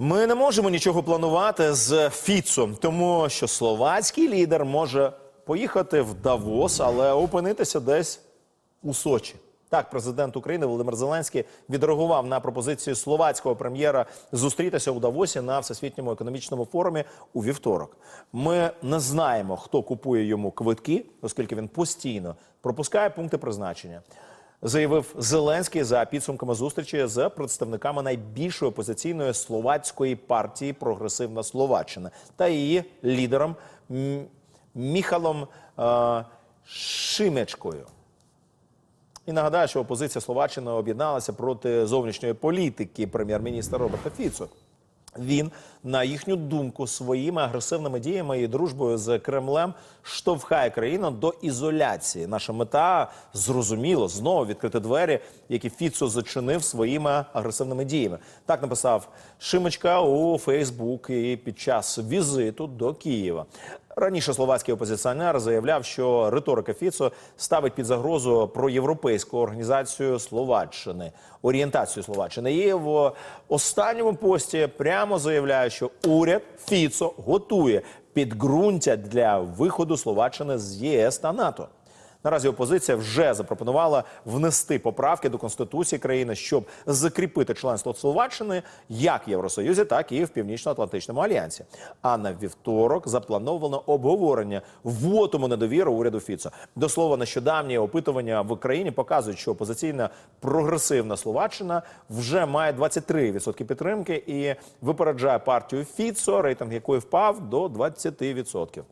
Ми не можемо нічого планувати з Фіцом, тому що словацький лідер може поїхати в Давос, але опинитися десь у Сочі. Так, президент України Володимир Зеленський відреагував на пропозицію словацького прем'єра зустрітися у Давосі на всесвітньому економічному форумі у вівторок. Ми не знаємо, хто купує йому квитки, оскільки він постійно пропускає пункти призначення. Заявив Зеленський за підсумками зустрічі з представниками найбільшої опозиційної словацької партії Прогресивна Словаччина та її лідером Міхалом е, Шимечкою. І нагадаю, що опозиція Словаччини об'єдналася проти зовнішньої політики прем'єр-міністра Роберта Фіцо. Він, на їхню думку, своїми агресивними діями і дружбою з Кремлем штовхає країну до ізоляції. Наша мета зрозуміло знову відкрити двері, які Фіцо зачинив своїми агресивними діями. Так написав Шимочка у Фейсбук і під час візиту до Києва. Раніше словацький опозиціонер заявляв, що риторика Фіцо ставить під загрозу проєвропейську організацію Словаччини, орієнтацію Словаччини. І в останньому пості прямо заявляє, що уряд Фіцо готує підґрунтя для виходу Словаччини з ЄС та НАТО. Наразі опозиція вже запропонувала внести поправки до конституції країни, щоб закріпити членство Словаччини як в Євросоюзі, так і в Північно-Атлантичному альянсі. А на вівторок заплановано обговорення вотуму недовіри уряду Фіцо. До слова, нещодавні опитування в Україні показують, що опозиційна прогресивна Словаччина вже має 23% підтримки і випереджає партію Фіцо, рейтинг якої впав до 20%.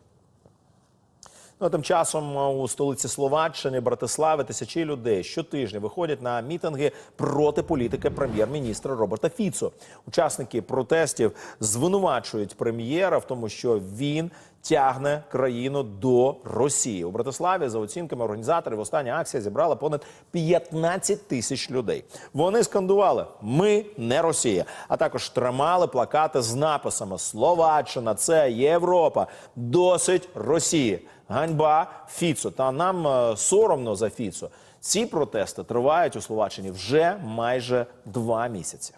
Ну, а тим часом у столиці Словаччини, Братислави, тисячі людей щотижня виходять на мітинги проти політики прем'єр-міністра Роберта Фіцо. Учасники протестів звинувачують прем'єра в тому, що він тягне країну до Росії. У Братиславі, за оцінками організаторів, остання акція зібрала понад 15 тисяч людей. Вони скандували Ми не Росія, а також тримали плакати з написами Словаччина, це Європа, досить Росії. Ганьба Фіцо. Та нам е, соромно за Фіцо. Ці протести тривають у Словаччині вже майже два місяці.